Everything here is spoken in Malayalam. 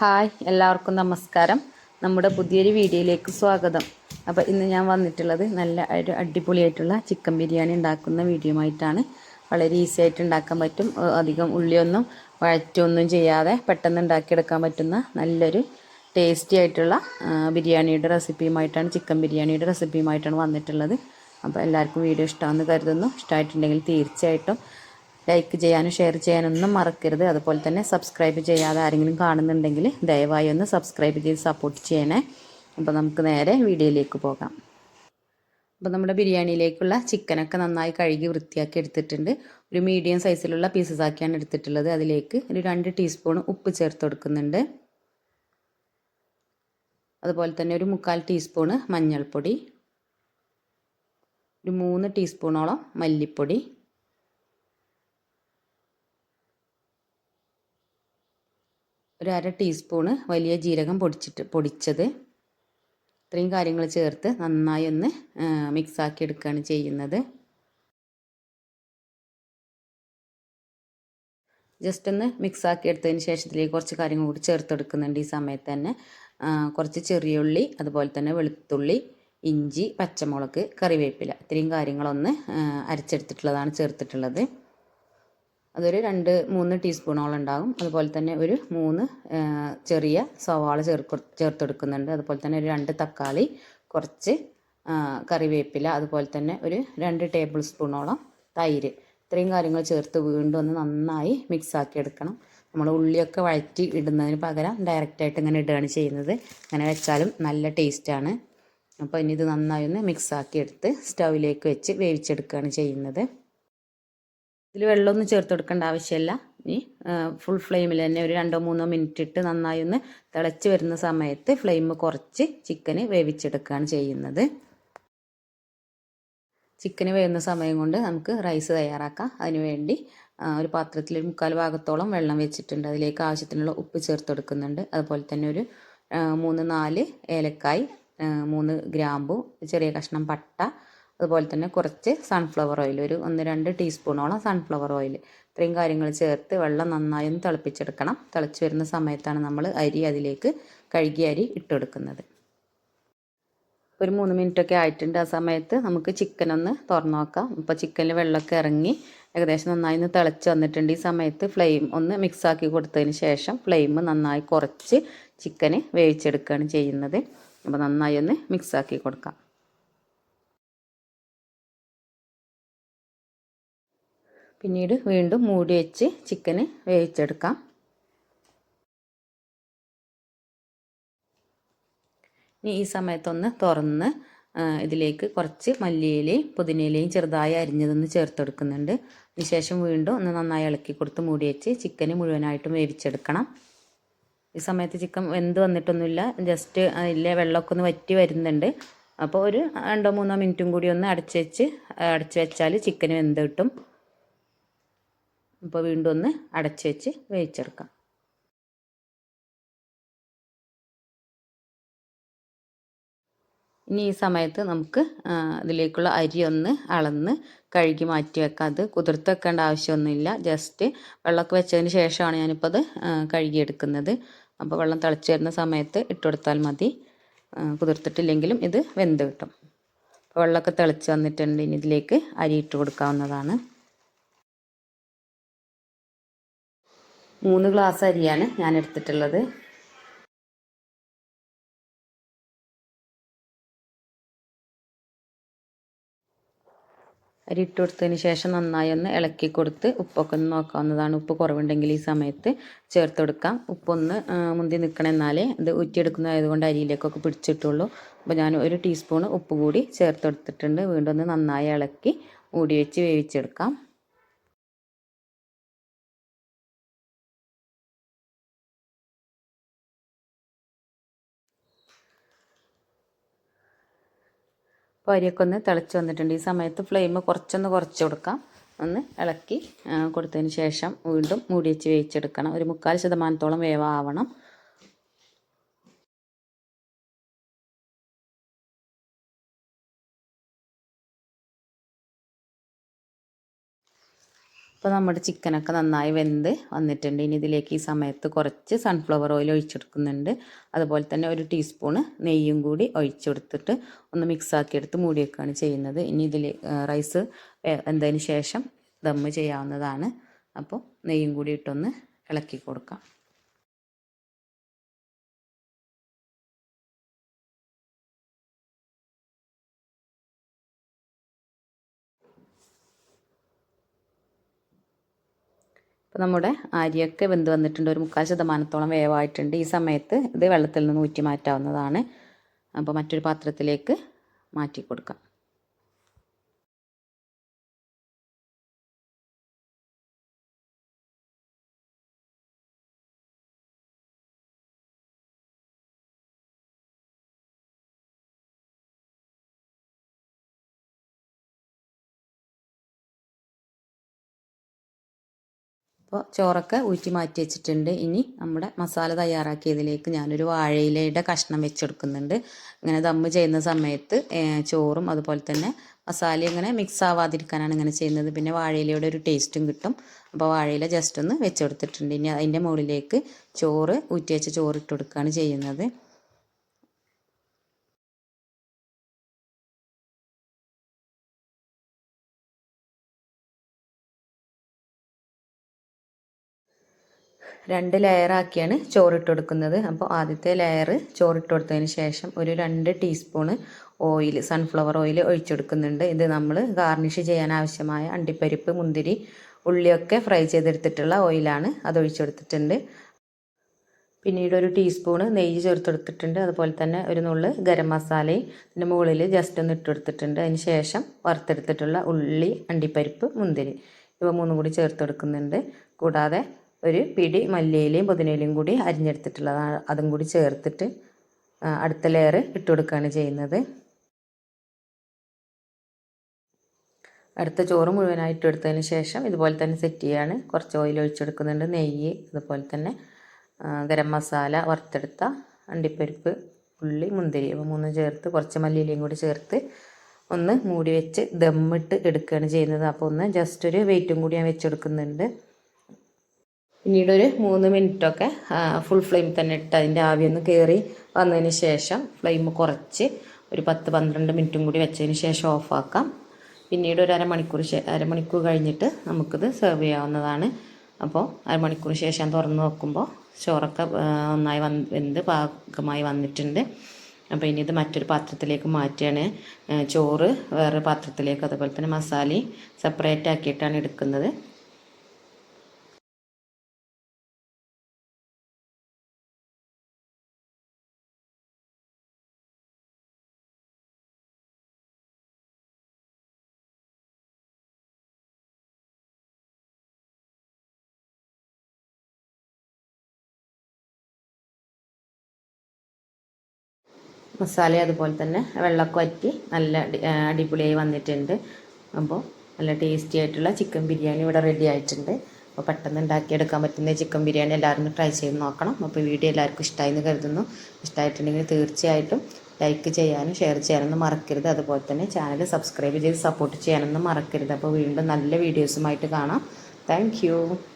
ഹായ് എല്ലാവർക്കും നമസ്കാരം. നമ്മുടെ പുതിയൊരു വീഡിയോയിലേക്ക് സ്വാഗതം. അപ്പോൾ ഇന്ന് ഞാൻ വന്നിട്ടുള്ളത് നല്ല ഒരു അടിപൊളിയായിട്ടുള്ള ചിക്കൻ ബിരിയാണി ഉണ്ടാക്കുന്ന വീഡിയോ ആയിട്ടാണ് വളരെ ഈസി ആയിട്ട് ഉണ്ടാക്കാൻ പറ്റും. അധികം ഉള്ളിയൊന്നും വഴറ്റൊന്നും ചെയ്യാതെ പെട്ടെന്ന് ഉണ്ടാക്കിയെടുക്കാൻ പറ്റുന്ന നല്ലൊരു ടേസ്റ്റി ആയിട്ടുള്ള ബിരിയാണിയുടെ റെസിപ്പിയുമായിട്ടാണ് ചിക്കൻ ബിരിയാണിയുടെ റെസിപ്പിയുമായിട്ടാണ് വന്നിട്ടുള്ളത്. അപ്പോൾ എല്ലാവർക്കും വീഡിയോ ഇഷ്ടമാണെന്ന് കരുതുന്നു. ഇഷ്ടമായിട്ടുണ്ടെങ്കിൽ തീർച്ചയായിട്ടും ലൈക്ക് ചെയ്യാനും ഷെയർ ചെയ്യാനൊന്നും മറക്കരുത്. അതുപോലെ തന്നെ സബ്സ്ക്രൈബ് ചെയ്യാതെ ആരെങ്കിലും കാണുന്നുണ്ടെങ്കിൽ ദയവായി ഒന്ന് സബ്സ്ക്രൈബ് ചെയ്ത് സപ്പോർട്ട് ചെയ്യണേ. അപ്പോൾ നമുക്ക് നേരെ വീഡിയോയിലേക്ക് പോകാം. അപ്പോൾ നമ്മുടെ ബിരിയാണിയിലേക്കുള്ള ചിക്കനൊക്കെ നന്നായി കഴുകി വൃത്തിയാക്കി എടുത്തിട്ടുണ്ട്. ഒരു മീഡിയം സൈസിലുള്ള പീസസ് ആക്കിയാണ് എടുത്തിട്ടുള്ളത്. അതിലേക്ക് ഒരു രണ്ട് ടീസ്പൂൺ ഉപ്പ് ചേർത്ത് കൊടുക്കുന്നുണ്ട്. അതുപോലെ തന്നെ ഒരു മുക്കാൽ ടീസ്പൂണ് മഞ്ഞൾപ്പൊടി. ഒരു മൂന്ന് ടീസ്പൂണോളം മല്ലിപ്പൊടി. ഒരു അര ടീസ്പൂണ് വലിയ ജീരകം പൊടിച്ചിട്ട് പൊടിച്ചത്. ഇത്രയും കാര്യങ്ങൾ ചേർത്ത് നന്നായി ഒന്ന് മിക്സാക്കി എടുക്കുകയാണ് ചെയ്യുന്നത്. ജസ്റ്റ് ഒന്ന് മിക്സാക്കി എടുത്തതിന് ശേഷം ഇതിലേക്ക് കുറച്ച് കാര്യങ്ങൾ കൂടി ചേർത്തെടുക്കുന്നുണ്ട് ഈ സമയത്ത് തന്നെ. കുറച്ച് ചെറിയ ഉള്ളി അതുപോലെ തന്നെ വെളുത്തുള്ളി ഇഞ്ചി പച്ചമുളക് കറിവേപ്പില. ഇത്രയും കാര്യങ്ങളൊന്ന് അരച്ചെടുത്തിട്ടുള്ളതാണ് ചേർത്തിട്ടുള്ളത്. അതൊരു രണ്ട് മൂന്ന് ടീസ്പൂണോളം ഉണ്ടാകും. അതുപോലെ തന്നെ ഒരു മൂന്ന് ചെറിയ സവാള ചേർക്ക് ചേർത്തെടുക്കുന്നുണ്ട്. അതുപോലെ തന്നെ ഒരു രണ്ട് തക്കാളി കുറച്ച് കറിവേപ്പില അതുപോലെ തന്നെ ഒരു രണ്ട് ടേബിൾ സ്പൂണോളം തൈര്. ഇത്രയും കാര്യങ്ങൾ ചേർത്ത് വീണ്ടും ഒന്ന് നന്നായി മിക്സ് ആക്കി എടുക്കണം. നമ്മൾ ഉള്ളിയൊക്കെ വഴറ്റി ഇടുന്നതിന് പകരം ഡയറക്റ്റായിട്ട് ഇങ്ങനെ ഇടുകയാണ് ചെയ്യുന്നത്. അങ്ങനെ വെച്ചാലും നല്ല ടേസ്റ്റാണ് അപ്പോൾ ഇനി ഇത് നന്നായി ഒന്ന് മിക്സ് ആക്കി എടുത്ത് സ്റ്റൗവിലേക്ക് വെച്ച് വേവിച്ചെടുക്കുകയാണ് ചെയ്യുന്നത്. ഇതിൽ വെള്ളമൊന്നും ചേർത്ത് കൊടുക്കേണ്ട ആവശ്യമില്ല. ഇനി ഫുൾ ഫ്ലെയിമിൽ തന്നെ ഒരു രണ്ടോ മൂന്നോ മിനിറ്റ് ഇട്ട് നന്നായി ഒന്ന് തിളച്ച് വരുന്ന സമയത്ത് ഫ്ലെയിം കുറച്ച് ചിക്കന് വേവിച്ചെടുക്കുകയാണ് ചെയ്യുന്നത്. ചിക്കന് വേവുന്ന സമയം കൊണ്ട് നമുക്ക് റൈസ് തയ്യാറാക്കാം. അതിനുവേണ്ടി ഒരു പാത്രത്തിൽ ഒരു മുക്കാൽ ഭാഗത്തോളം വെള്ളം വെച്ചിട്ടുണ്ട്. അതിലേക്ക് ആവശ്യത്തിനുള്ള ഉപ്പ് ചേർത്ത് കൊടുക്കുന്നുണ്ട്. അതുപോലെ തന്നെ ഒരു മൂന്ന് നാല് ഏലക്കായ് മൂന്ന് ഗ്രാമ്പു ചെറിയ കഷ്ണം പട്ട അതുപോലെ തന്നെ കുറച്ച് സൺഫ്ലവർ ഓയിൽ ഒരു ഒന്ന് രണ്ട് ടീസ്പൂണോളം സൺഫ്ലവർ ഓയിൽ ഇത്രയും കാര്യങ്ങൾ ചേർത്ത് വെള്ളം നന്നായി ഒന്ന് തിളപ്പിച്ചെടുക്കണം. തിളച്ച് വരുന്ന സമയത്താണ് നമ്മൾ അരി അതിലേക്ക് കഴുകിയ അരി ഇട്ടെടുക്കുന്നത്. ഒരു മൂന്ന് മിനിറ്റൊക്കെ ആയിട്ടുണ്ട്. ആ സമയത്ത് നമുക്ക് ചിക്കൻ ഒന്ന് തുറന്നു നോക്കാം. ഇപ്പോൾ ചിക്കനിൽ വെള്ളമൊക്കെ ഇറങ്ങി ഏകദേശം നന്നായി ഒന്ന് തിളച്ച് വന്നിട്ടുണ്ട്. ഈ സമയത്ത് ഫ്ലെയിം ഒന്ന് മിക്സ് ആക്കി കൊടുത്തതിന് ശേഷം ഫ്ലെയിം നന്നായി കുറച്ച് ചിക്കന് വേവിച്ചെടുക്കുകയാണ് ചെയ്യുന്നത്. അപ്പോൾ നന്നായി ഒന്ന് മിക്സ് ആക്കി കൊടുക്കാം. പിന്നീട് വീണ്ടും മൂടി വെച്ച് ചിക്കന് വേവിച്ചെടുക്കാം. ഇനി ഈ സമയത്തൊന്ന് തുറന്ന് ഇതിലേക്ക് കുറച്ച് മല്ലിയിലയും പുതിനയിലയും ചെറുതായി അരിഞ്ഞതൊന്ന് ചേർത്തെടുക്കുന്നുണ്ട്. അതിനുശേഷം വീണ്ടും ഒന്ന് നന്നായി ഇളക്കി കൊടുത്ത് മൂടി വെച്ച് ചിക്കന് മുഴുവനായിട്ടും വേവിച്ചെടുക്കണം. ഈ സമയത്ത് ചിക്കൻ വെന്ത് വന്നിട്ടൊന്നുമില്ല. ജസ്റ്റ് അതിലെ വെള്ളമൊക്കെ ഒന്ന് വറ്റി വരുന്നുണ്ട്. അപ്പോൾ ഒരു രണ്ടോ മൂന്നോ മിനിറ്റും കൂടി ഒന്ന് അടച്ച് വെച്ച് അടച്ച് വെച്ചാൽ ചിക്കന് വെന്ത് കിട്ടും. അപ്പോൾ വീണ്ടും ഒന്ന് അടച്ചു വെച്ച് വേവിച്ചെടുക്കാം. ഇനി ഈ സമയത്ത് നമുക്ക് ഇതിലേക്കുള്ള അരി ഒന്ന് അളന്ന് കഴുകി മാറ്റി വെക്കാം. അത് കുതിർത്ത് വെക്കേണ്ട ആവശ്യമൊന്നുമില്ല. ജസ്റ്റ് വെള്ളമൊക്കെ വെച്ചതിന് ശേഷമാണ് ഞാനിപ്പോൾ അത് കഴുകിയെടുക്കുന്നത്. അപ്പോൾ വെള്ളം തിളച്ച് വരുന്ന സമയത്ത് ഇട്ട് കൊടുത്താൽ മതി. കുതിർത്തിട്ടില്ലെങ്കിലും ഇത് വെന്ത് കിട്ടും. അപ്പോൾ വെള്ളമൊക്കെ തിളച്ച് വന്നിട്ടുണ്ട്. ഇനി ഇതിലേക്ക് അരി ഇട്ട് കൊടുക്കാവുന്നതാണ്. മൂന്ന് ഗ്ലാസ് അരിയാണ് ഞാൻ എടുത്തിട്ടുള്ളത്. അരി ഇട്ട് കൊടുത്തതിന് ശേഷം നന്നായി ഒന്ന് ഇളക്കി കൊടുത്ത് ഉപ്പൊക്കെ ഒന്ന് നോക്കാവുന്നതാണ്. ഉപ്പ് കുറവുണ്ടെങ്കിൽ ഈ സമയത്ത് ചേർത്ത് കൊടുക്കാം. ഉപ്പൊന്ന് മുന്തി നിൽക്കണമെന്നാലേ ഇത് ഊറ്റിയെടുക്കുന്നതായതുകൊണ്ട് അരിയിലേക്കൊക്കെ പിടിച്ചിട്ടുള്ളൂ. അപ്പോൾ ഞാൻ ഒരു ടീസ്പൂൺ ഉപ്പ് കൂടി ചേർത്ത് കൊടുത്തിട്ടുണ്ട്. വീണ്ടും ഒന്ന് നന്നായി ഇളക്കി മൂടി വെച്ച് വേവിച്ചെടുക്കാം. അപ്പോൾ അരിയൊക്കെ ഒന്ന് തിളച്ച് വന്നിട്ടുണ്ട്. ഈ സമയത്ത് ഫ്ലെയിം കുറച്ചൊന്ന് കുറച്ച് കൊടുക്കാം. ഒന്ന് ഇളക്കി കൊടുത്തതിന് ശേഷം വീണ്ടും മൂടി വെച്ച് വേവിച്ചെടുക്കണം. ഒരു മുക്കാൽ ശതമാനത്തോളം വേവാവണം. അപ്പോൾ നമ്മുടെ ചിക്കനൊക്കെ നന്നായി വെന്ത് വന്നിട്ടുണ്ട്. ഇനി ഇതിലേക്ക് ഈ സമയത്ത് കുറച്ച് സൺഫ്ലവർ ഓയിൽ ഒഴിച്ചെടുക്കുന്നുണ്ട്. അതുപോലെ തന്നെ ഒരു ടീസ്പൂണ് നെയ്യും കൂടി ഒഴിച്ചെടുത്തിട്ട് ഒന്ന് മിക്സാക്കിയെടുത്ത് എടുത്ത് മൂടി വെക്കുകയാണ് ചെയ്യുന്നത്. ഇനി ഇതിൽ റൈസ് വെന്തതിന് ശേഷം ദമ്മ് ചെയ്യാവുന്നതാണ്. അപ്പോൾ നെയ്യും കൂടി ഇട്ടൊന്ന് ഇളക്കി കൊടുക്കാം. ഇപ്പോൾ നമ്മുടെ അരിയൊക്കെ വെന്ത് വന്നിട്ടുണ്ട്. ഒരു മുക്കാൽ ശതമാനത്തോളം വേവായിട്ടുണ്ട്. ഈ സമയത്ത് ഇത് വെള്ളത്തിൽ നിന്ന് ഊറ്റി മാറ്റാവുന്നതാണ്. അപ്പോൾ മറ്റൊരു പാത്രത്തിലേക്ക് മാറ്റി കൊടുക്കാം. അപ്പോൾ ചോറൊക്കെ ഊറ്റി മാറ്റി വെച്ചിട്ടുണ്ട്. ഇനി നമ്മുടെ മസാല തയ്യാറാക്കിയതിലേക്ക് ഞാനൊരു വാഴയിലയുടെ കഷ്ണം വെച്ചെടുക്കുന്നുണ്ട്. ഇങ്ങനെ ദമ്മ് ചെയ്യുന്ന സമയത്ത് ചോറും അതുപോലെ തന്നെ മസാല ഇങ്ങനെ മിക്സ് ആവാതിരിക്കാനാണ് ഇങ്ങനെ ചെയ്യുന്നത്. പിന്നെ വാഴയിലയുടെ ഒരു ടേസ്റ്റും കിട്ടും. അപ്പോൾ വാഴയില ജസ്റ്റ് ഒന്ന് വെച്ചെടുത്തിട്ടുണ്ട്. ഇനി അതിന്റെ മുകളിലേക്ക് ചോറ് ഊറ്റി വെച്ച ചോറ് ഇട്ട് കൊടുക്കുകയാണ് ചെയ്യുന്നത്. രണ്ട് ലെയറാക്കിയാണ് ചോറിട്ട് കൊടുക്കുന്നത്. അപ്പോൾ ആദ്യത്തെ ലെയർ ചോറിട്ട് കൊടുത്തതിന് ശേഷം ഒരു രണ്ട് ടീസ്പൂണ് ഓയിൽ സൺഫ്ലവർ ഓയിൽ ഒഴിച്ചെടുക്കുന്നുണ്ട് ഇത് നമ്മൾ ഗാർണിഷ് ചെയ്യാൻ ആവശ്യമായ അണ്ടിപ്പരിപ്പ് മുന്തിരി ഉള്ളിയൊക്കെ ഫ്രൈ ചെയ്തെടുത്തിട്ടുള്ള ഓയിലാണ് അത് ഒഴിച്ചെടുത്തിട്ടുണ്ട് പിന്നീട് ഒരു ടീസ്പൂണ് നെയ്യ് ചേർത്തെടുത്തിട്ടുണ്ട് അതുപോലെ തന്നെ ഒരു നുള്ള് ഗരം മസാലയും ഇതിന്റെ മുകളിൽ ജസ്റ്റ് ഒന്ന് ഇട്ടെടുത്തിട്ടുണ്ട് അതിന് ശേഷം വറുത്തെടുത്തിട്ടുള്ള ഉള്ളി അണ്ടിപ്പരിപ്പ് മുന്തിരി ഇവ മൂന്നും കൂടി ചേർത്തെടുക്കുന്നുണ്ട് കൂടാതെ ഒരു പിടി മല്ലിയിലയും പുതിനയിലയും കൂടി അരിഞ്ഞെടുത്തിട്ടുള്ളതാണ് അതും കൂടി ചേർത്തിട്ട് അടുത്ത ലെയർ ഇട്ട് കൊടുക്കുകയാണ് ചെയ്യുന്നത്. അടുത്ത ചോറ് മുഴുവനായിട്ട് എടുത്തതിന് ശേഷം ഇതുപോലെ തന്നെ സെറ്റ് ചെയ്യാണ്. കുറച്ച് ഓയിൽ ഒഴിച്ചെടുക്കുന്നുണ്ട് നെയ്യ് അതുപോലെ തന്നെ ഗരം മസാല വറുത്തെടുത്ത അണ്ടിപ്പരിപ്പ് ഉള്ളി മുന്തിരി ഇവ മൂന്നും ചേർത്ത് കുറച്ച് മല്ലിയിലയും കൂടി ചേർത്ത് ഒന്ന് മൂടി വെച്ച് ദമ്മിട്ട് എടുക്കുകയാണ് ചെയ്യുന്നത്. അപ്പോൾ ഒന്ന് ജസ്റ്റ് ഒരു വെയിറ്റും കൂടി ഞാൻ വെച്ചെടുക്കുന്നുണ്ട് പിന്നീട് ഒരു മൂന്ന് മിനിറ്റൊക്കെ ഫുൾ ഫ്ലെയിം തന്നെ ഇട്ട് അതിന്റെ ആവിയൊന്ന് കയറി വന്നതിന് ശേഷം ഫ്ലെയിം കുറച്ച് ഒരു പത്ത് പന്ത്രണ്ട് മിനിറ്റും കൂടി വെച്ചതിന് ശേഷം ഓഫാക്കാം പിന്നീട് ഒരു അരമണിക്കൂർ അരമണിക്കൂർ കഴിഞ്ഞിട്ട് നമുക്കിത് സെർവ് ചെയ്യാവുന്നതാണ്. അപ്പോൾ അരമണിക്കൂർ ശേഷം തുറന്ന് നോക്കുമ്പോൾ ചോറൊക്കെ നന്നായി വന്ന് വെന്ത് പാകമായി വന്നിട്ടുണ്ട്. അപ്പോൾ ഇനി ഇത് മറ്റൊരു പാത്രത്തിലേക്ക് മാറ്റിയാണ് ചോറ് വേറെ പാത്രത്തിലേക്ക് അതുപോലെ തന്നെ മസാലയും സെപ്പറേറ്റ് ആക്കിയിട്ടാണ് എടുക്കുന്നത്. മസാല അതുപോലെ തന്നെ വെള്ളമൊക്കെ വറ്റി നല്ല അടിപൊളിയായി വന്നിട്ടുണ്ട്. അപ്പോൾ നല്ല ടേസ്റ്റി ആയിട്ടുള്ള ചിക്കൻ ബിരിയാണി ഇവിടെ റെഡി ആയിട്ടുണ്ട്. അപ്പോൾ പെട്ടെന്ന് ഉണ്ടാക്കിയെടുക്കാൻ പറ്റുന്ന ചിക്കൻ ബിരിയാണി എല്ലാവരും ട്രൈ ചെയ്ത് നോക്കണം. അപ്പോൾ വീഡിയോ എല്ലാവർക്കും ഇഷ്ടമായി എന്ന് കരുതുന്നു. ഇഷ്ടമായിട്ടുണ്ടെങ്കിൽ തീർച്ചയായിട്ടും ലൈക്ക് ചെയ്യാനും ഷെയർ ചെയ്യാനൊന്നും മറക്കരുത്. അതുപോലെ തന്നെ ചാനൽ സബ്സ്ക്രൈബ് ചെയ്ത് സപ്പോർട്ട് ചെയ്യാനൊന്നും മറക്കരുത്. അപ്പോൾ വീണ്ടും നല്ല വീഡിയോസുമായിട്ട് കാണാം. താങ്ക്